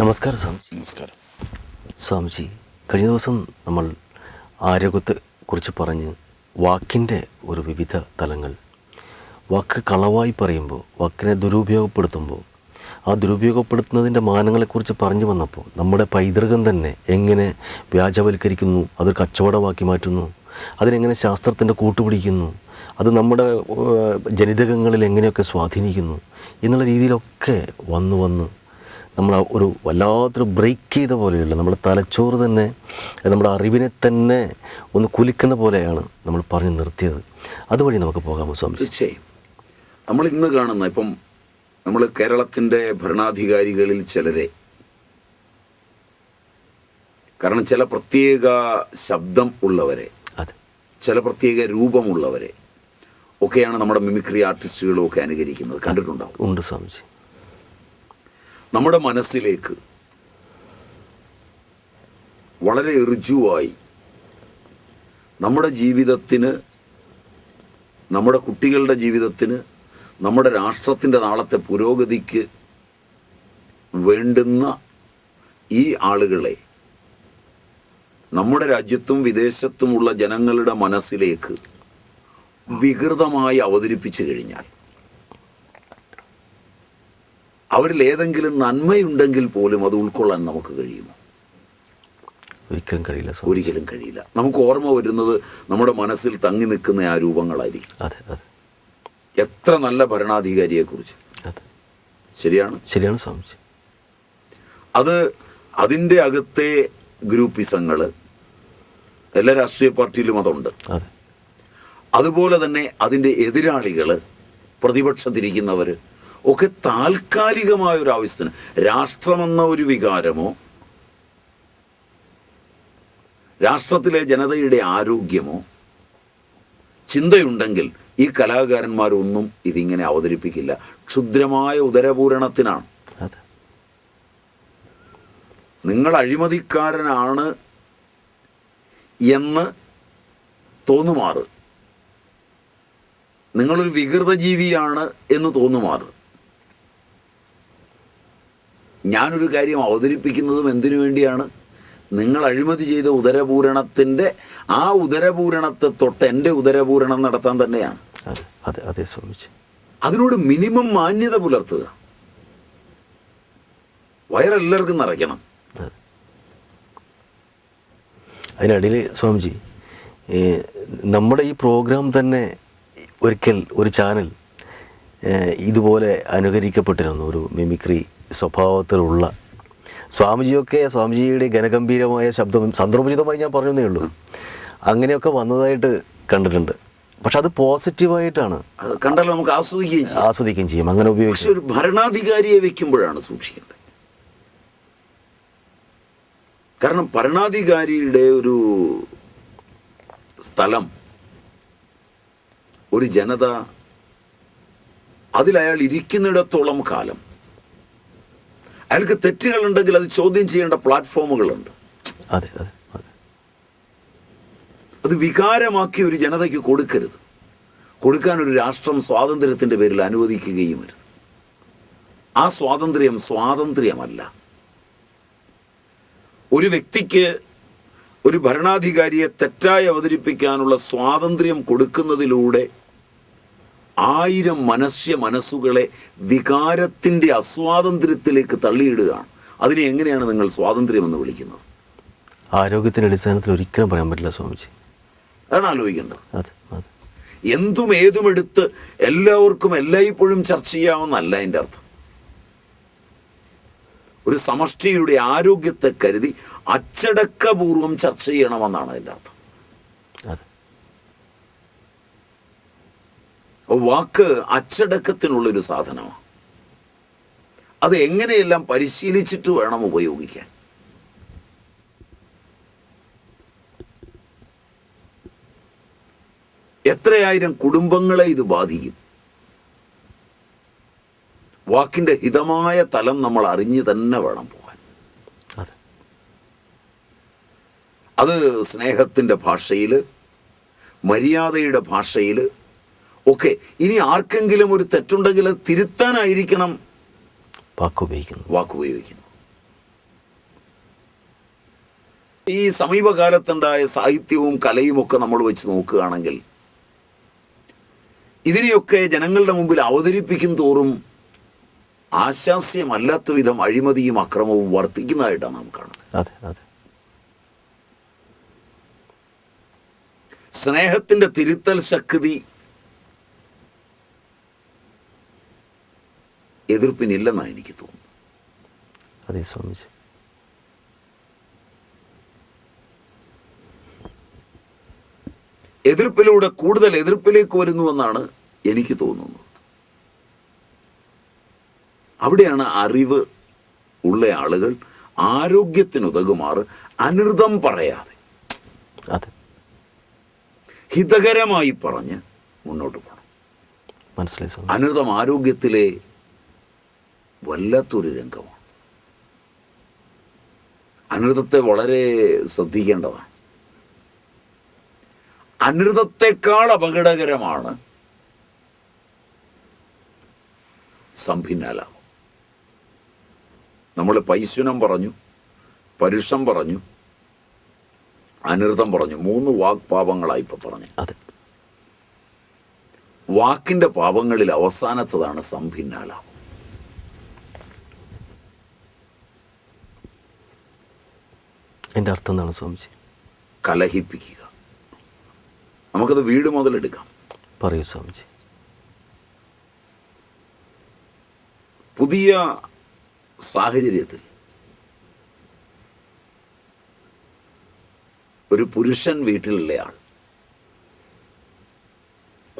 നമസ്കാരം സ്വാമിജി. നമസ്കാരം. സ്വാമിജി കഴിഞ്ഞ ദിവസം നമ്മൾ ആരോഗ്യത്തെ കുറിച്ച് പറഞ്ഞ് വാക്കിന്റെ ഒരു വിവിധ തലങ്ങൾ. വാക്ക് കളവായി പറയുമ്പോൾ വാക്കിനെ ദുരുപയോഗപ്പെടുത്തുമ്പോൾ ആ ദുരുപയോഗപ്പെടുത്തുന്നതിന്റെ മാനങ്ങളെക്കുറിച്ച് പറഞ്ഞു വന്നപ്പോൾ നമ്മുടെ പൈതൃകം തന്നെ എങ്ങനെ വ്യാജവൽക്കരിക്കുന്നു അത് കച്ചവടമാക്കി മാറ്റുന്നു അതിനെങ്ങനെ ശാസ്ത്രത്തിന്റെ കൂട്ടുപിടിക്കുന്നു അത് നമ്മുടെ ജനിതകങ്ങളിൽ എങ്ങനെയൊക്കെ സ്വാധീനിക്കുന്നു എന്നുള്ള രീതിയിലൊക്കെ വന്നു വന്ന് നമ്മൾ ഒരു വല്ലാത്തൊരു ബ്രേക്ക് ചെയ്ത പോലെയുള്ള നമ്മൾ തലച്ചോറ് തന്നെ നമ്മുടെ അറിവിനെ തന്നെ ഒന്ന് കുലിക്കുന്ന പോലെയാണ് നമ്മൾ പറഞ്ഞു നിർത്തിയത്. അതുവഴി നമുക്ക് പോകാമോ സ്വാമി? തീർച്ചയായും. നമ്മൾ ഇന്ന് കാണുന്ന ഇപ്പം നമ്മൾ കേരളത്തിന്റെ ഭരണാധികാരികളിൽ ചിലരെ കാരണം ചില പ്രത്യേക ശബ്ദം ഉള്ളവരെ അതെ. ചില പ്രത്യേക രൂപമുള്ളവരെ ഒക്കെയാണ് നമ്മുടെ മിമിക്രി ആർട്ടിസ്റ്റുകളും ഒക്കെ അനുകരിക്കുന്നത്. കണ്ടിട്ടുണ്ടാവും. ഉണ്ട് സ്വാമിജി. നമ്മുടെ മനസ്സിലേക്ക് വളരെ ഋജുവായി നമ്മുടെ ജീവിതത്തിന് നമ്മുടെ കുട്ടികളുടെ ജീവിതത്തിന് നമ്മുടെ രാഷ്ട്രത്തിന്റെ നാളത്തെ പുരോഗതിക്ക് വേണ്ടുന്ന ഈ ആളുകളെ നമ്മുടെ രാജ്യത്തും വിദേശത്തുമുള്ള ജനങ്ങളുടെ മനസ്സിലേക്ക് വികൃതമായി അവതരിപ്പിച്ചു കഴിഞ്ഞാൽ അവരിൽ ഏതെങ്കിലും നന്മയുണ്ടെങ്കിൽ പോലും അത് ഉൾക്കൊള്ളാൻ നമുക്ക് കഴിയുമോ? ഒരിക്കലും കഴിയില്ല ഒരിക്കലും കഴിയില്ല. നമുക്ക് ഓർമ്മ വരുന്നത് നമ്മുടെ മനസ്സിൽ തങ്ങി നിൽക്കുന്ന ആ രൂപങ്ങളായിരിക്കും. അതെ അതെ. എത്ര നല്ല ഭരണാധികാരിയെക്കുറിച്ച്. ശരിയാണ്? ശരിയാണ് സ്വാമിജി. അത് അതിന്റെ അകത്തെ ഗ്രൂപ്പിസങ്ങൾ എല്ലാ രാഷ്ട്രീയ പാർട്ടിയിലും അതുണ്ട്. അതെ. അതുപോലെ തന്നെ അതിന്റെ എതിരാളികൾ പ്രതിപക്ഷത്തിരിക്കുന്നവർ ഒക്കെ താൽക്കാലികമായ ഒരു ആവശ്യത്തിന്. രാഷ്ട്രമെന്ന ഒരു വികാരമോ? രാഷ്ട്രത്തിലെ ജനതയുടെ ആരോഗ്യമോ? ചിന്തയുണ്ടെങ്കിൽ ഈ കലാകാരന്മാരൊന്നും ഇതിങ്ങനെ അവതരിപ്പിക്കില്ല. ക്ഷുദ്രമായ ഉദരപൂരണത്തിനാണ്. നിങ്ങൾ അഴിമതിക്കാരനാണ് എന്ന് തോന്നുമാറ്. നിങ്ങളൊരു വികൃത ജീവിയാണ് എന്ന് തോന്നുമാറ്. ഞാനൊരു കാര്യം അവതരിപ്പിക്കുന്നതും എന്തിനു വേണ്ടിയാണ്? നിങ്ങൾ അഴിമതി ചെയ്ത ഉദരപൂരണത്തിന്റെ ആ ഉദരപൂരണത്തെ തൊട്ട് എന്റെ ഉദരപൂരണം നടത്താൻ തന്നെയാണ്. അതെ അതെ സ്വാമിജി. അതിനോട് മിനിമം മാന്യത പുലർത്തുക. വയറെല്ലാവർക്കും നിറയ്ക്കണം. അതെ. അതിനിടയിൽ സ്വാമിജി നമ്മുടെ ഈ പ്രോഗ്രാം തന്നെ ഒരിക്കൽ ഒരു ചാനൽ ഇതുപോലെ അനുകരിക്കപ്പെട്ടിരുന്നു ഒരു മിമിക്രി സ്വഭാവത്തിലുള്ള സ്വാമിജിയൊക്കെ സ്വാമിജിയുടെ ഘനഗംഭീരമായ ശബ്ദം സന്ദർഭോചിതമായി ഞാൻ പറഞ്ഞതേ ഉള്ളൂ. അങ്ങനെയൊക്കെ വന്നതായിട്ട് കണ്ടിട്ടുണ്ട്. പക്ഷെ അത് പോസിറ്റീവായിട്ടാണ്. കണ്ടാൽ നമുക്ക് ആസ്വദിക്കുകയും ചെയ്യാം. ആസ്വദിക്കുകയും ചെയ്യും. അങ്ങനെ ഉപയോഗിച്ച് ഒരു ഭരണാധികാരിയെ വെക്കുമ്പോഴാണ് സൂക്ഷിക്കേണ്ടത്. കാരണം ഭരണാധികാരിയുടെ ഒരു സ്ഥലം ഒരു ജനത അതിലയാൾ ഇരിക്കുന്നിടത്തോളം കാലം അയാൾക്ക് തെറ്റുകളുണ്ടെങ്കിൽ അത് ചോദ്യം ചെയ്യേണ്ട പ്ലാറ്റ്ഫോമുകളുണ്ട്. അതെ അതെ അതെ. വികാരമാക്കി ഒരു ജനതയ്ക്ക് കൊടുക്കരുത്. കൊടുക്കാൻ ഒരു രാഷ്ട്രം സ്വാതന്ത്ര്യത്തിന്റെ പേരിൽ അനുവദിക്കുകയും അരുത്. ആ സ്വാതന്ത്ര്യം സ്വാതന്ത്ര്യമല്ല. ഒരു വ്യക്തിക്ക് ഒരു ഭരണാധികാരിയെ തെറ്റായി അവതരിപ്പിക്കാനുള്ള സ്വാതന്ത്ര്യം കൊടുക്കുന്നതിലൂടെ ആയിരം മനസ്യ മനസ്സുകളെ വികാരത്തിന്റെ അസ്വാതന്ത്ര്യത്തിലേക്ക് തള്ളിയിടുകയാണ് അതിനെ എങ്ങനെയാണ് നിങ്ങൾ സ്വാതന്ത്ര്യമെന്ന് വിളിക്കുന്നത്? ആരോഗ്യത്തിന്റെ അടിസ്ഥാനത്തിൽ ഒരിക്കലും പറയാൻ പറ്റില്ല സ്വാമിജി. അതാണ് ആലോചിക്കേണ്ടത്. അതെ അതെ. എന്തും ഏതും എടുത്ത് എല്ലാവർക്കും എല്ലായ്പ്പോഴും ചർച്ച ചെയ്യാവുന്നല്ല എന്റെ അർത്ഥം. ഒരു സമഷ്ടിയുടെ ആരോഗ്യത്തെ കരുതി അച്ചടക്കപൂർവം ചർച്ച ചെയ്യണമെന്നാണ് അതിന്റെ അർത്ഥം അതെ അപ്പോൾ വാക്ക് അച്ചടക്കത്തിനുള്ളൊരു സാധനമാണ്. അത് എങ്ങനെയെല്ലാം പരിശീലിച്ചിട്ട് വേണം ഉപയോഗിക്കാൻ? എത്രയായിരം കുടുംബങ്ങളെ ഇത് ബാധിക്കും? വാക്കിന്റെ ഹിതമായ തലം നമ്മൾ അറിഞ്ഞ് തന്നെ വേണം പോകാൻ. അതെ. അത് സ്നേഹത്തിന്റെ ഭാഷയിൽ മര്യാദയുടെ ഭാഷയിൽ ഒക്കെ ഇനി ആർക്കെങ്കിലും ഒരു തെറ്റുണ്ടെങ്കിൽ തിരുത്താനായിരിക്കണം. വാക്കുപയോഗിക്കുന്നു വാക്കുപയോഗിക്കുന്നത് ഈ സമീപകാലത്തുണ്ടായ സാഹിത്യവും കലയും ഒക്കെ നമ്മൾ വെച്ച് നോക്കുകയാണെങ്കിൽ ഇതിനെയൊക്കെ ജനങ്ങളുടെ മുമ്പിൽ അവതരിപ്പിക്കും തോറും ആശാസ്യമല്ലാത്ത വിധം അഴിമതിയും അക്രമവും വർദ്ധിക്കുന്നതായിട്ടാണ് നാം കാണുന്നത്. സ്നേഹത്തിന്റെ തിരുത്തൽ ശക്തി എതിർപ്പിനില്ലെന്നാണ് എനിക്ക് തോന്നുന്നത്. അതെ സ്വാമിജി. എതിർപ്പിലൂടെ കൂടുതൽ എതിർപ്പിലേക്ക് വരുന്നുവെന്നാണ് എനിക്ക് തോന്നുന്നത്. അവിടെയാണ് അറിവ് ഉള്ള ആളുകൾ ആരോഗ്യത്തിനുതകുമാറ് അനൃതം പറയാതെ ഹിതകരമായി പറഞ്ഞ് മുന്നോട്ട് പോകണം. മനസ്സിലായി അനൃതം ആരോഗ്യത്തിലെ വല്ലാത്തൊരു രംഗമാണ്. അനൃതത്തെ വളരെ ശ്രദ്ധിക്കേണ്ടതാണ്. അനൃതത്തെക്കാൾ അപകടകരമാണ് സംഭിന്നാലാവം നമ്മൾ പൈശുനം പറഞ്ഞു പരുഷം പറഞ്ഞു അനൃതം പറഞ്ഞു. മൂന്ന് വാക്പാപങ്ങളായി ഇപ്പം പറഞ്ഞു. അതെ. വാക്കിന്റെ പാപങ്ങളിൽ അവസാനത്തതാണ് സംഭിന്നാലാപം. എന്റെ അർത്ഥം എന്താണ് സ്വാമിജി? കലഹിപ്പിക്കുക. നമുക്കത് വീട് മുതലെടുക്കാം. പറയൂ സ്വാമിജി. പുതിയ സാഹചര്യത്തിൽ ഒരു പുരുഷൻ വീട്ടിലുള്ള ആൾ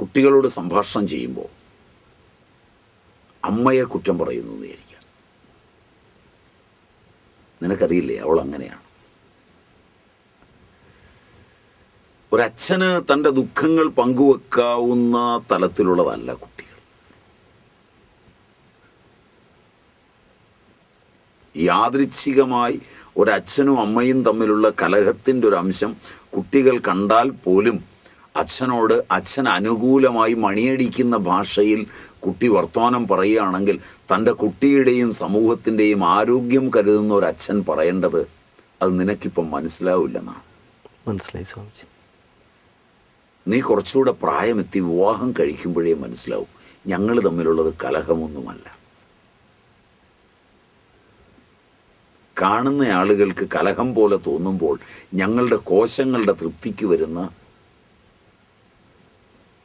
കുട്ടികളോട് സംഭാഷണം ചെയ്യുമ്പോൾ അമ്മയെ കുറ്റം പറയുന്നു എന്ന് വിചാരിക്കാം നിനക്കറിയില്ലേ അവൾ അങ്ങനെയാണ്? ഒരച്ഛന് തന്റെ ദുഃഖങ്ങൾ പങ്കുവെക്കാവുന്ന തലത്തിലുള്ളതല്ല കുട്ടികൾ. യാദൃച്ഛികമായി ഒരച്ഛനും അമ്മയും തമ്മിലുള്ള കലഹത്തിന്റെ ഒരു അംശം കുട്ടികൾ കണ്ടാൽ പോലും അച്ഛനോട് അച്ഛൻ അനുകൂലമായി മണിയടിക്കുന്ന ഭാഷയിൽ കുട്ടി വർത്തമാനം പറയുകയാണെങ്കിൽ തന്റെ കുട്ടിയുടെയും സമൂഹത്തിന്റെയും ആരോഗ്യം കരുതുന്ന ഒരു അച്ഛൻ പറയേണ്ടത് അത് നിനക്കിപ്പം മനസ്സിലാവില്ലെന്നാണ്. മനസ്സിലായി സ്വാമിജി. നീ കുറച്ചുകൂടെ പ്രായമെത്തി വിവാഹം കഴിക്കുമ്പോഴേ മനസ്സിലാവും. ഞങ്ങൾ തമ്മിലുള്ളത് കലഹമൊന്നുമല്ല. കാണുന്ന ആളുകൾക്ക് കലഹം പോലെ തോന്നുമ്പോൾ ഞങ്ങളുടെ കോശങ്ങളുടെ തൃപ്തിക്ക് വരുന്ന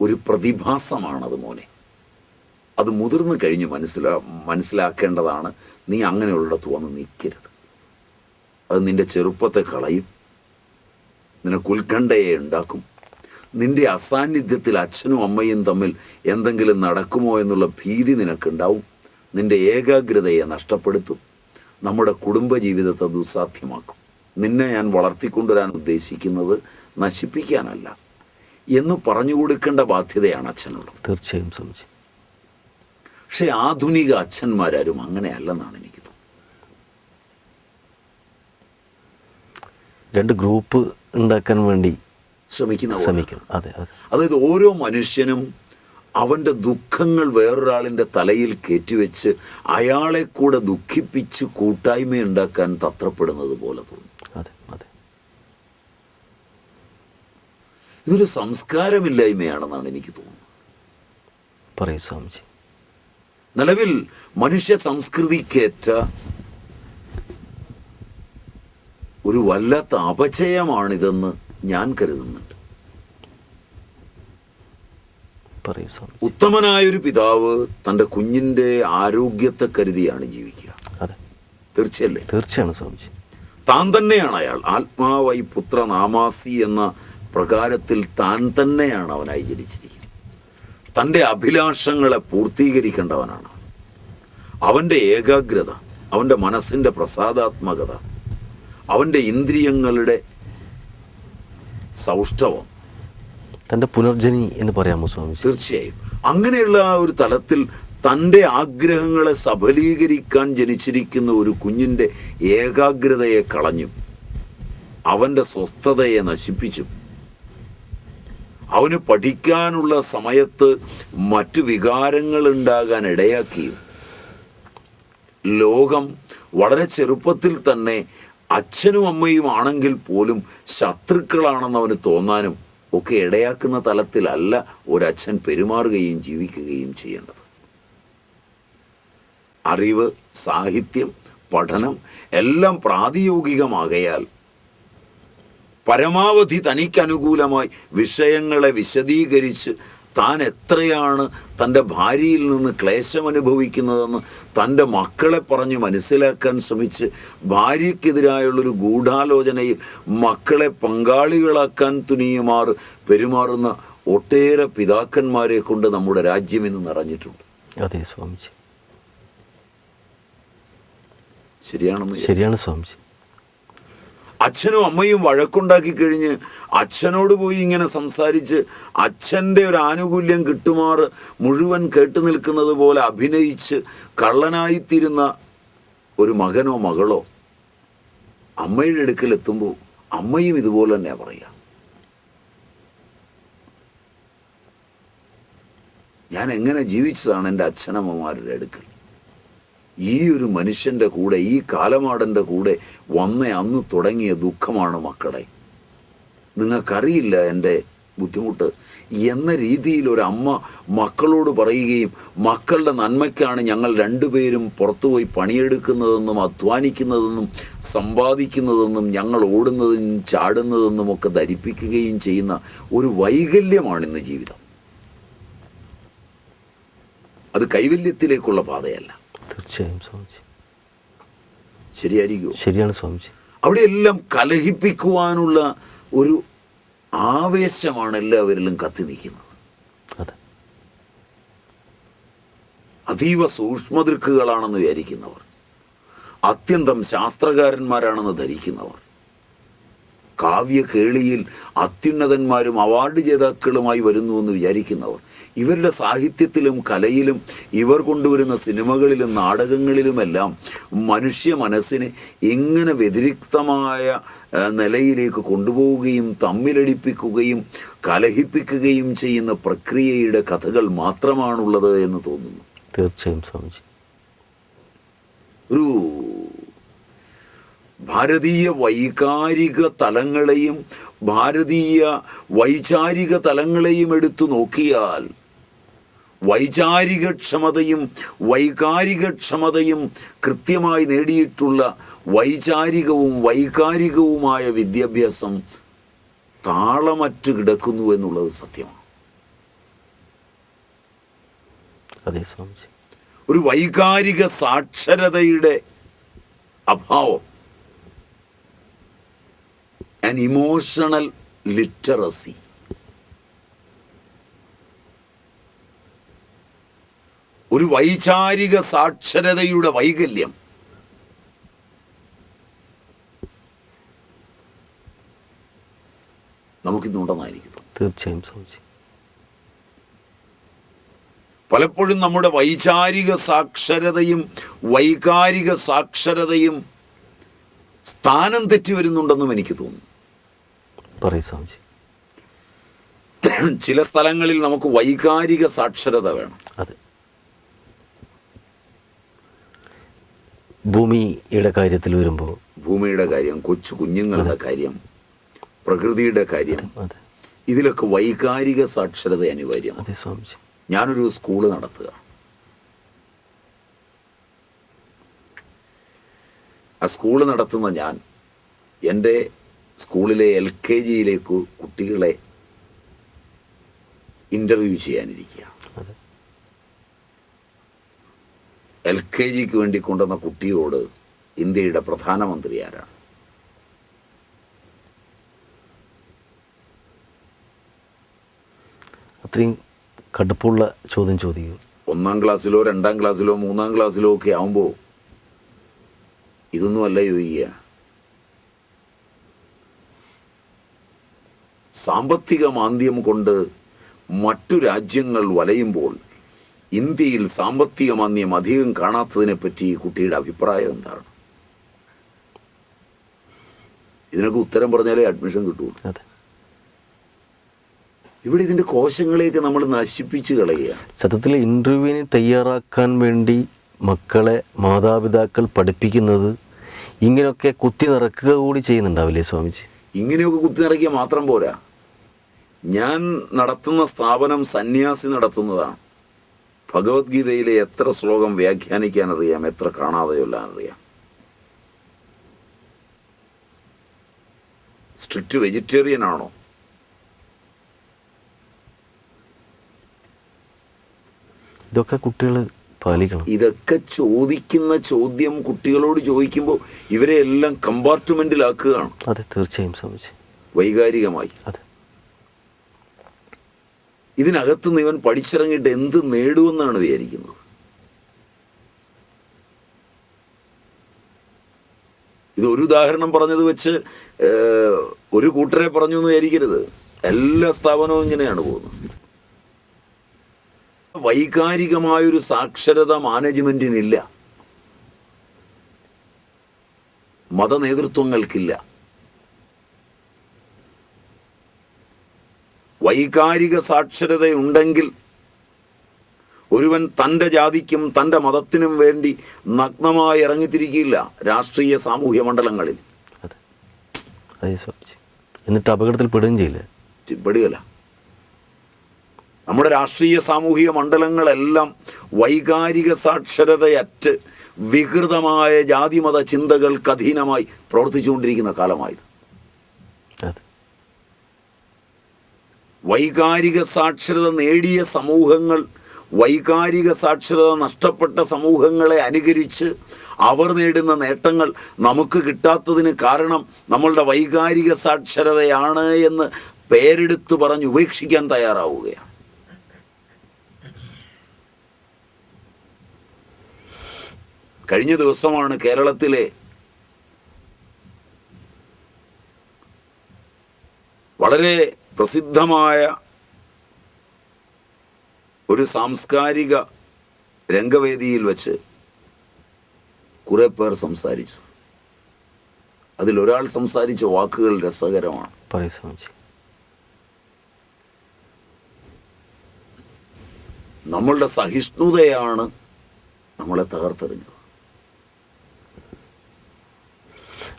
ഒരു പ്രതിഭാസമാണത് മോനെ. അത് മുതിർന്നു കഴിഞ്ഞ് മനസ്സിലാ മനസ്സിലാക്കേണ്ടതാണ് നീ അങ്ങനെയുള്ളിടത്ത് വന്ന് നിൽക്കരുത്. അത് നിന്റെ ചെറുപ്പത്തെ കളയും. നിനക്ക് ഉത്കണ്ഠയെ ഉണ്ടാക്കും. നിന്റെ അസാന്നിധ്യത്തിൽ അച്ഛനും അമ്മയും തമ്മിൽ എന്തെങ്കിലും നടക്കുമോ എന്നുള്ള ഭീതി നിനക്കുണ്ടാവും. നിന്റെ ഏകാഗ്രതയെ നഷ്ടപ്പെടുത്തും. നമ്മുടെ കുടുംബജീവിതത്തെ ദുസ്സാധ്യമാക്കും. നിന്നെ ഞാൻ വളർത്തിക്കൊണ്ടുവരാൻ ഉദ്ദേശിക്കുന്നത് നശിപ്പിക്കാനല്ല. എന്ന് പറഞ്ഞു കൊടുക്കേണ്ട ബാധ്യതയാണ് അച്ഛനുള്ളത്. തീർച്ചയായും സംശയം പക്ഷെ ആധുനിക അച്ഛന്മാരാരും അങ്ങനെയല്ലെന്നാണ് എനിക്ക് തോന്നുന്നത്. രണ്ട് ഗ്രൂപ്പ് ഉണ്ടാക്കാൻ വേണ്ടി ശ്രമിക്കുന്ന അതെ അതായത് ഓരോ മനുഷ്യനും അവന്റെ ദുഃഖങ്ങൾ വേറൊരാളിന്റെ തലയിൽ കയറ്റിവെച്ച് അയാളെ കൂടെ ദുഃഖിപ്പിച്ച് കൂട്ടായ്മ ഉണ്ടാക്കാൻ തത്രപ്പെടുന്നത് പോലെ തോന്നും. അതെ അതെ. ഇതൊരു സംസ്കാരമില്ലായ്മയാണെന്നാണ് എനിക്ക് തോന്നുന്നത്. പറയൂ സ്വാമിജി. നിലവിൽ മനുഷ്യ സംസ്കൃതിക്കേറ്റ ഒരു വല്ലാത്ത അപചയമാണിതെന്ന് ഞാൻ കരുതുന്നുണ്ട്. ഉത്തമനായൊരു പിതാവ് തന്റെ കുഞ്ഞിന്റെ ആരോഗ്യത്തെ കരുതിയാണ് ജീവിക്കുക. അതെ. തീർച്ചയല്ലേ? തീർച്ചയാണ് സ്വാമിജി. താൻ തന്നെയാണ് അയാൾ. ആത്മാവായി പുത്ര നാമാസി എന്ന പ്രകാരത്തിൽ താൻ തന്നെയാണ് അവനായി ജനിച്ചിരിക്കുന്നത്. തന്റെ അഭിലാഷങ്ങളെ പൂർത്തീകരിക്കേണ്ടവനാണ് അവന്റെ അവന്റെ ഏകാഗ്രത അവന്റെ മനസ്സിന്റെ പ്രസാദാത്മകത അവന്റെ ഇന്ദ്രിയങ്ങളുടെ സൗഷ്ഠവം. തന്റെ പുനർജനി എന്ന് പറയാമോ സ്വാമി തീർച്ചയായും. അങ്ങനെയുള്ള ഒരു തലത്തിൽ തന്റെ ആഗ്രഹങ്ങളെ സഫലീകരിക്കാൻ ജനിച്ചിരിക്കുന്ന ഒരു കുഞ്ഞിന്റെ ഏകാഗ്രതയെ കളഞ്ഞും അവന്റെ സ്വസ്ഥതയെ നശിപ്പിച്ചും അവന് പഠിക്കാനുള്ള സമയത്ത് മറ്റു വികാരങ്ങൾ ഉണ്ടാകാൻ ഇടയാക്കിയും ലോകം വളരെ ചെറുപ്പത്തിൽ തന്നെ അച്ഛനും അമ്മയും ആണെങ്കിൽ പോലും ശത്രുക്കളാണെന്ന് അവന് തോന്നാനും ഒക്കെ ഇടയാക്കുന്ന തലത്തിലല്ല ഒരച്ഛൻ പെരുമാറുകയും ജീവിക്കുകയും ചെയ്യേണ്ടത്. അറിവ് സാഹിത്യം പഠനം എല്ലാം പ്രാതിയോഗികമാകയാൽ പരമാവധി തനിക്കനുകൂലമായി വിഷയങ്ങളെ വിശദീകരിച്ച് താൻ എത്രയാണ് തന്റെ ഭാര്യയിൽ നിന്ന് ക്ലേശം അനുഭവിക്കുന്നതെന്ന് തന്റെ മക്കളെ പറഞ്ഞ് മനസ്സിലാക്കാൻ ശ്രമിച്ച് ഭാര്യയ്ക്കെതിരായുള്ളൊരു ഗൂഢാലോചനയിൽ മക്കളെ പങ്കാളികളാക്കാൻ തുനിയുമാർ പെരുമാറുന്ന ഒട്ടേറെ പിതാക്കന്മാരെ കൊണ്ട് നമ്മുടെ രാജ്യം ഇന്ന് നിറഞ്ഞിട്ടുണ്ട്. അതെ സ്വാമിജി. ശരിയാണെന്ന് ശരിയാണ് സ്വാമിജി. അച്ഛനും അമ്മയും വഴക്കുണ്ടാക്കി കഴിഞ്ഞ് അച്ഛനോട് പോയി ഇങ്ങനെ സംസാരിച്ച് അച്ഛന്റെ ഒരു ആനുകൂല്യം കിട്ടുമാറ് മുഴുവൻ കേട്ടു നിൽക്കുന്നത് പോലെ അഭിനയിച്ച് കള്ളനായിത്തീരുന്ന ഒരു മകനോ മകളോ അമ്മയുടെ അടുക്കലെത്തുമ്പോൾ അമ്മയും ഇതുപോലെ തന്നെ പറയുക. ഞാൻ എങ്ങനെ ജീവിച്ചതാണ് എന്റെ അച്ഛനമ്മമാരുടെ അടുക്കൽ? ഈ ഒരു മനുഷ്യന്റെ കൂടെ ഈ കാലമാടന്റെ കൂടെ വന്ന അന്ന് തുടങ്ങിയ ദുഃഖമാണ് മക്കളെ. നിങ്ങൾക്കറിയില്ല എന്റെ ബുദ്ധിമുട്ട്. എന്ന രീതിയിൽ ഒരു അമ്മ മക്കളോട് പറയുകയും മക്കളുടെ നന്മയ്ക്കാണ് ഞങ്ങൾ രണ്ടുപേരും പുറത്തുപോയി പണിയെടുക്കുന്നതെന്നും അധ്വാനിക്കുന്നതെന്നും സമ്പാദിക്കുന്നതെന്നും ഞങ്ങൾ ഓടുന്നതും ചാടുന്നതെന്നും ഒക്കെ ധരിപ്പിക്കുകയും ചെയ്യുന്ന ഒരു വൈകല്യമാണ് ഇന്ന് ജീവിതം. അത് കൈവല്യത്തിലേക്കുള്ള പാതയല്ല. തീർച്ചയായും സ്വാമിജി. ശരിയായിരിക്കുമോ? ശരിയാണ് സ്വാമിജി. അവിടെയെല്ലാം കലഹിപ്പിക്കുവാനുള്ള ഒരു ആവേശമാണ് എല്ലാവരിലും കത്തി നിൽക്കുന്നത്. അതെ. അതീവ സൂക്ഷ്മദൃക്കുകളാണെന്ന് വിചാരിക്കുന്നവർ അത്യന്തം ശാസ്ത്രകാരന്മാരാണെന്ന് ധരിക്കുന്നവർ കാവ്യ കേളിയിൽ അത്യുന്നതന്മാരും അവാർഡ് ജേതാക്കളുമായി വരുന്നുവെന്ന് വിചാരിക്കുന്നവർ. ഇവരുടെ സാഹിത്യത്തിലും കലയിലും ഇവർ കൊണ്ടുവരുന്ന സിനിമകളിലും നാടകങ്ങളിലുമെല്ലാം മനുഷ്യ മനസ്സിനെ എങ്ങനെ വ്യതിരിക്തമായ നിലയിലേക്ക് കൊണ്ടുപോവുകയും തമ്മിലടിപ്പിക്കുകയും കലഹിപ്പിക്കുകയും ചെയ്യുന്ന പ്രക്രിയയുടെ കഥകൾ മാത്രമാണുള്ളത് എന്ന് തോന്നുന്നു. തീർച്ചയായും സ്വാമിജി. ഒരു ഭാരതീയ വൈകാരിക തലങ്ങളെയും ഭാരതീയ വൈചാരിക തലങ്ങളെയും എടുത്തു നോക്കിയാൽ വൈചാരിക ക്ഷമതയും വൈകാരിക ക്ഷമതയും കൃത്യമായി നേടിയിട്ടുള്ള വൈചാരികവും വൈകാരികവുമായ വിദ്യാഭ്യാസം താളമറ്റ് കിടക്കുന്നു എന്നുള്ളത് സത്യമാണ്. അതെ സ്വാമിജി. ഒരു വൈകാരിക സാക്ഷരതയുടെ അഭാവം. ആൻ ഇമോഷണൽ ലിറ്ററസി ഒരു വൈചാരിക സാക്ഷരതയുടെ വൈകല്യം. നമുക്കിന്നുണ്ടെന്നായിരിക്കുന്നു തീർച്ചയായും സ്വാമിജി പലപ്പോഴും നമ്മുടെ വൈചാരിക സാക്ഷരതയും വൈകാരിക സാക്ഷരതയും സ്ഥാനം തെറ്റി വരുന്നുണ്ടെന്നും എനിക്ക് തോന്നുന്നു. പറയൂ സ്വാമിജി. ചില സ്ഥലങ്ങളിൽ നമുക്ക് വൈകാരിക സാക്ഷരത വേണം. അതെ. ഭൂമിയുടെ കാര്യത്തിൽ വരുമ്പോൾ ഭൂമിയുടെ കാര്യം കൊച്ചു കുഞ്ഞുങ്ങളുടെ കാര്യം പ്രകൃതിയുടെ കാര്യം ഇതിലൊക്കെ വൈകാരിക സാക്ഷരത അനിവാര്യം അതെ സ്വാമിജി. ഞാനൊരു സ്കൂൾ നടത്തുക. ആ സ്കൂൾ നടത്തുന്ന ഞാൻ എന്റെ സ്കൂളിലെ എൽ കെ ജിയിലേക്ക് കുട്ടികളെ ഇന്റർവ്യൂ ചെയ്യാനിരിക്കുക എൽ കെ ജിക്ക് വേണ്ടി കൊണ്ടുവന്ന കുട്ടിയോട് ഇന്ത്യയുടെ പ്രധാനമന്ത്രി ആരാണ്? അത്രയും കടുപ്പുള്ള ചോദ്യം ചോദിക്കും. ഒന്നാം ക്ലാസ്സിലോ രണ്ടാം ക്ലാസ്സിലോ മൂന്നാം ക്ലാസ്സിലോ ഒക്കെ ആവുമ്പോൾ ഇതൊന്നുമല്ല ചോദിക്കുക. സാമ്പത്തിക മാന്ദ്യം കൊണ്ട് മറ്റു രാജ്യങ്ങൾ വലയുമ്പോൾ ഇന്ത്യയിൽ സാമ്പത്തിക മാന്ദ്യം അധികം കാണാത്തതിനെ പറ്റി ഈ കുട്ടിയുടെ അഭിപ്രായം എന്താണ്? ഇതിനൊക്കെ ഉത്തരം പറഞ്ഞാലേ അഡ്മിഷൻ കിട്ടുള്ളൂ ഇവിടെ ഇതിന്റെ കോശങ്ങളെയൊക്കെ നമ്മൾ നശിപ്പിച്ച് കളയുക. സത്യത്തിൽ ഇന്റർവ്യൂവിന് തയ്യാറാക്കാൻ വേണ്ടി മക്കളെ മാതാപിതാക്കൾ പഠിപ്പിക്കുന്നത് ഇങ്ങനെയൊക്കെ കുത്തി നിറക്കുക കൂടി ചെയ്യുന്നുണ്ടാവില്ലേ സ്വാമിജി? ഇങ്ങനെയൊക്കെ കുത്തി നിറക്കിയാൽ മാത്രം പോരാ. ഞാൻ നടത്തുന്ന സ്ഥാപനം സന്യാസി നടത്തുന്നതാണ്. ഭഗവത്ഗീതയിലെ എത്ര ശ്ലോകം വ്യാഖ്യാനിക്കാൻ അറിയാം എത്ര കാണാതെ ചൊല്ലാൻ അറിയാം. സ്ട്രിക്റ്റ് വെജിറ്റേറിയൻ ആണോ? ഇതൊക്കെ കുട്ടികൾ പാലിക്കണം. ഇതൊക്കെ ചോദിക്കുന്ന ചോദ്യം കുട്ടികളോട് ചോദിക്കുമ്പോൾ ഇവരെ എല്ലാം കമ്പാർട്ട്മെന്റിലാക്കുകയാണ് അതെ തീർച്ചയായും സ്വാമിജി. വൈകാരികമായി. അതെ. ഇതിനകത്ത് നിന്ന് ഇവൻ പഠിച്ചിറങ്ങിയിട്ട് എന്ത് നേടുമെന്നാണ് വിചാരിക്കുന്നത്. ഇത് ഒരു ഉദാഹരണം പറഞ്ഞത് വെച്ച് ഒരു കൂട്ടരെ പറഞ്ഞു എന്ന് വിചാരിക്കരുത്. എല്ലാ സ്ഥാപനവും ഇങ്ങനെയാണ് പോകുന്നത്. വൈകാരികമായൊരു സാക്ഷരത മാനേജ്മെന്റിനില്ല മതനേതൃത്വങ്ങൾക്കില്ല. വൈകാരിക സാക്ഷരതയുണ്ടെങ്കിൽ ഒരുവൻ തന്റെ ജാതിക്കും തന്റെ മതത്തിനും വേണ്ടി നഗ്നമായി ഇറങ്ങിത്തിരിക്കില്ല രാഷ്ട്രീയ സാമൂഹ്യ മണ്ഡലങ്ങളിൽ. എന്നിട്ട് അപകടത്തിൽ പെടുകയും ചെയ്യില്ല? പെടുകയില്ല. നമ്മുടെ രാഷ്ട്രീയ സാമൂഹിക മണ്ഡലങ്ങളെല്ലാം വൈകാരിക സാക്ഷരതയറ്റ് വികൃതമായ ജാതിമത ചിന്തകൾക്ക് അധീനമായി പ്രവർത്തിച്ചുകൊണ്ടിരിക്കുന്ന കാലമായത്. വൈകാരിക സാക്ഷരത നേടിയ സമൂഹങ്ങൾ വൈകാരിക സാക്ഷരത നഷ്ടപ്പെട്ട സമൂഹങ്ങളെ അനുകരിച്ച് അവർ നേടുന്ന നേട്ടങ്ങൾ നമുക്ക് കിട്ടാത്തതിന് കാരണം നമ്മളുടെ വൈകാരിക സാക്ഷരതയാണ് എന്ന് പേരെടുത്ത് പറഞ്ഞ് ഉപേക്ഷിക്കാൻ തയ്യാറാവുകയാണ്. കഴിഞ്ഞ ദിവസമാണ് കേരളത്തിലെ വളരെ പ്രസിദ്ധമായ ഒരു സാംസ്കാരിക രംഗവേദിയിൽ വച്ച് കുറേ പേർ സംസാരിച്ചു അതിലൊരാൾ സംസാരിച്ച വാക്കുകൾ രസകരമാണ്. നമ്മളുടെ സഹിഷ്ണുതയാണ് നമ്മളെ തകർത്തെറിഞ്ഞത്.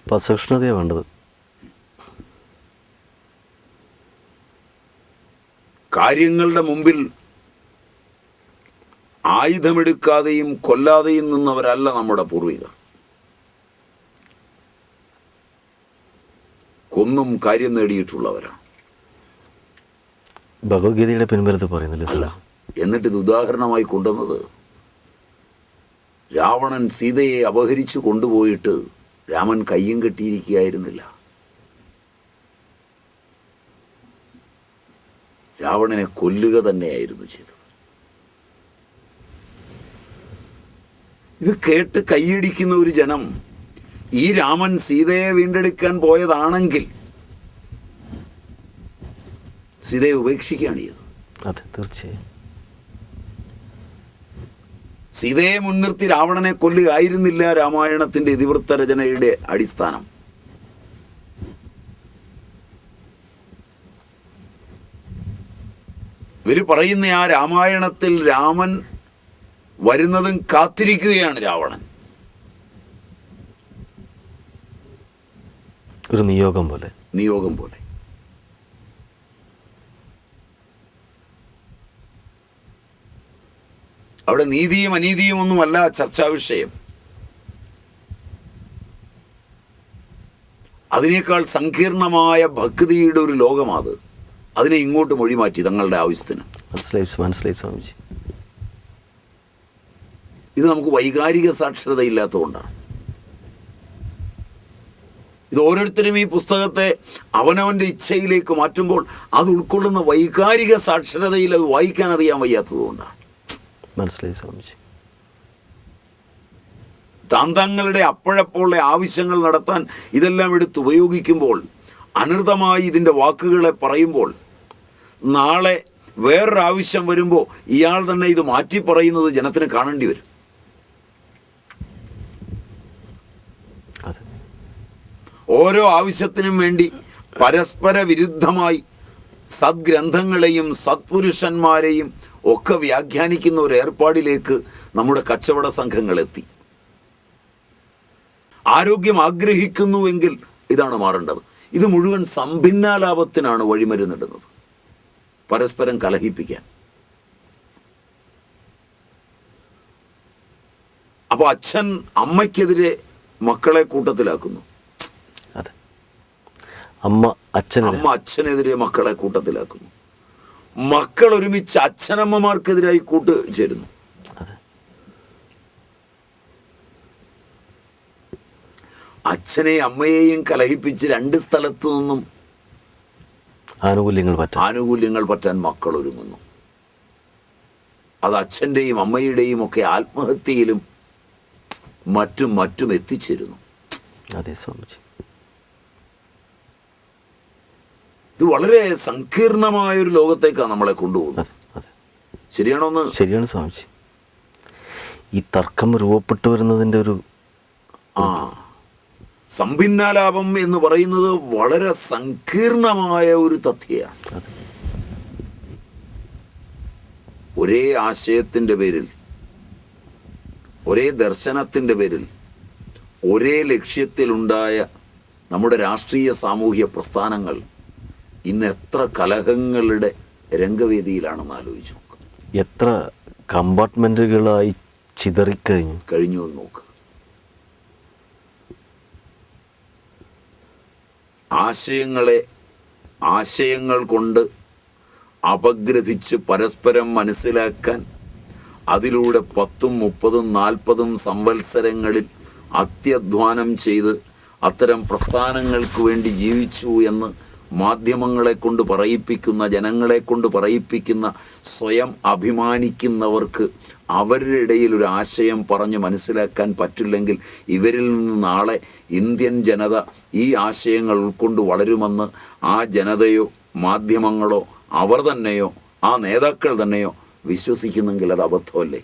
അപ്പം അസഹിഷ്ണുതയാണ് വേണ്ടത്. കാര്യങ്ങളുടെ മുമ്പിൽ ആയുധമെടുക്കാതെയും കൊല്ലാതെയും നിന്നവരല്ല നമ്മുടെ പൂർവികർ. കൊന്നും കാര്യം നേടിയിട്ടുള്ളവരാണ്. ഭഗവത്ഗീതയുടെ പിൻബലത്തിൽ പറയുന്നില്ല എന്നിട്ട് ഇത് ഉദാഹരണമായി കൊണ്ടുവന്നത് രാവണൻ സീതയെ അപഹരിച്ചു കൊണ്ടുപോയിട്ട് രാമൻ കയ്യും കെട്ടിയിരിക്കുകയായിരുന്നില്ല. രാവണനെ കൊല്ലുക തന്നെയായിരുന്നു ചെയ്തത്. ഇത് കേട്ട് കൈയിടിക്കുന്ന ഒരു ജനം ഈ രാമൻ സീതയെ വീണ്ടെടുക്കാൻ പോയതാണെങ്കിൽ സീതയെ ഉപേക്ഷിക്കുകയാണ് ചെയ്തത്. അതെ തീർച്ചയായും. സീതയെ മുൻനിർത്തി രാവണനെ കൊല്ലുകയായിരുന്നില്ല രാമായണത്തിന്റെ ഇതിവൃത്ത രചനയുടെ അടിസ്ഥാനം. ഇവർ പറയുന്ന ആ രാമായണത്തിൽ രാമൻ വരുന്നതും കാത്തിരിക്കുകയാണ് രാവണൻ. ഒരു നിയോഗം പോലെ. നിയോഗം പോലെ. അവിടെ നീതിയും അനീതിയും ഒന്നുമല്ല ചർച്ചാ വിഷയം അതിനേക്കാൾ സങ്കീർണമായ ഭക്തിയുടെ ഒരു ലോകമാത്. അതിനെ ഇങ്ങോട്ട് മൊഴി മാറ്റി തങ്ങളുടെ ആവശ്യത്തിന്. മനസ്സിലായി മനസ്സിലായി സ്വാമിജി. ഇത് നമുക്ക് വൈകാരിക സാക്ഷരത ഇല്ലാത്തതുകൊണ്ടാണ് ഇത് ഓരോരുത്തരും ഈ പുസ്തകത്തെ അവനവന്റെ ഇച്ഛയിലേക്ക് മാറ്റുമ്പോൾ അത് ഉൾക്കൊള്ളുന്ന വൈകാരിക സാക്ഷരതയിൽ അത് വായിക്കാൻ അറിയാൻ വയ്യാത്തതുകൊണ്ടാണ്. മനസ്സിലായി സ്വാമിജി. താൻ തങ്ങളുടെ അപ്പോഴപ്പോഴുള്ള ആവശ്യങ്ങൾ നടത്താൻ ഇതെല്ലാം എടുത്ത് ഉപയോഗിക്കുമ്പോൾ അനൃതമായി ഇതിന്റെ വാക്കുകളെ പറയുമ്പോൾ നാളെ വേറൊരു ആവശ്യം വരുമ്പോൾ ഇയാൾ തന്നെ ഇത് മാറ്റി പറയുന്നത് ജനത്തിന് കാണേണ്ടി വരും. ഓരോ ആവശ്യത്തിനും വേണ്ടി പരസ്പര വിരുദ്ധമായി സദ്ഗ്രന്ഥങ്ങളെയും സത്പുരുഷന്മാരെയും ഒക്കെ വ്യാഖ്യാനിക്കുന്ന ഒരു ഏർപ്പാടിലേക്ക് നമ്മുടെ കച്ചവട സംഘങ്ങൾ എത്തി. ആരോഗ്യം ആഗ്രഹിക്കുന്നുവെങ്കിൽ ഇതാണ് മാറേണ്ടത്. ഇത് മുഴുവൻ സമ്പിന്നാലാപത്തിനാണ് വഴിമരുന്നിടുന്നത് പരസ്പരം കലഹിപ്പിക്കാൻ. അപ്പോൾ അച്ഛൻ അമ്മയ്ക്കെതിരെ മക്കളെ കൂട്ടത്തിലാക്കുന്നു. അതെ. അമ്മ അച്ഛൻ അമ്മ അച്ഛനെതിരെ മക്കളെ കൂട്ടത്തിലാക്കുന്നു. മക്കൾ ഒരുമിച്ച് അച്ഛനമ്മമാർക്കെതിരായി കൂട്ട് ചേരുന്നു. അതെ. അച്ഛനെയും അമ്മയെയും കലഹിപ്പിച്ച് രണ്ട് സ്ഥലത്തു നിന്നും ആനുകൂല്യങ്ങൾ പറ്റാൻ. ആനുകൂല്യങ്ങൾ പറ്റാൻ മക്കൾ ഒരുങ്ങുന്നു. അത് അച്ഛന്റെയും അമ്മയുടെയും ഒക്കെ ആത്മഹത്യയിലും മറ്റും മറ്റും എത്തിച്ചേരുന്നു. അതെ സ്വാമിജി. ഇത് വളരെ സങ്കീർണമായ ഒരു ലോകത്തേക്കാണ് നമ്മളെ കൊണ്ടുപോകുന്നത്. ശരിയാണോ എന്ന് ശരിയാണ് സ്വാമിജി. ഈ തർക്കം രൂപപ്പെട്ടു വരുന്നതിന്റെ ഒരു ആ. സമ്ഭിന്നാലാപം എന്ന് പറയുന്നത് വളരെ സങ്കീർണമായ ഒരു തഥ്യയാണ് ഒരേ ആശയത്തിന്റെ പേരിൽ ഒരേ ദർശനത്തിന്റെ പേരിൽ ഒരേ ലക്ഷ്യത്തിലുണ്ടായ നമ്മുടെ രാഷ്ട്രീയ സാമൂഹ്യ പ്രസ്ഥാനങ്ങൾ ഇന്ന് എത്ര കലഹങ്ങളുടെ രംഗവേദിയിലാണെന്ന് ആലോചിച്ചു നോക്കുക എത്ര കമ്പാർട്ട്മെന്റുകളായി ചിതറിക്കഴിഞ്ഞു. കഴിഞ്ഞു എന്ന് നോക്ക്. ആശയങ്ങളെ ആശയങ്ങൾ കൊണ്ട് അപഗ്രഥിച്ച് പരസ്പരം മനസ്സിലാക്കാൻ അതിലൂടെ പത്തും മുപ്പതും നാൽപ്പതും സംവത്സരങ്ങളിൽ അത്യധ്വാനം ചെയ്ത് അത്തരം പ്രസ്ഥാനങ്ങൾക്ക് വേണ്ടി ജീവിച്ചു എന്ന് മാധ്യമങ്ങളെ കൊണ്ട് പറയിപ്പിക്കുന്ന ജനങ്ങളെ കൊണ്ട് പറയിപ്പിക്കുന്ന സ്വയം അഭിമാനിക്കുന്നവർക്ക് അവരുടെ ഇടയിൽ ഒരു ആശയം പറഞ്ഞ് മനസ്സിലാക്കാൻ പറ്റില്ലെങ്കിൽ ഇവരിൽ നിന്ന് നാളെ ഇന്ത്യൻ ജനത ഈ ആശയങ്ങൾ ഉൾക്കൊണ്ട് വളരുമെന്ന് ആ ജനതയോ മാധ്യമങ്ങളോ അവർ തന്നെയോ ആ നേതാക്കൾ തന്നെയോ വിശ്വസിക്കുന്നെങ്കിൽ അത് അബദ്ധമല്ലേ?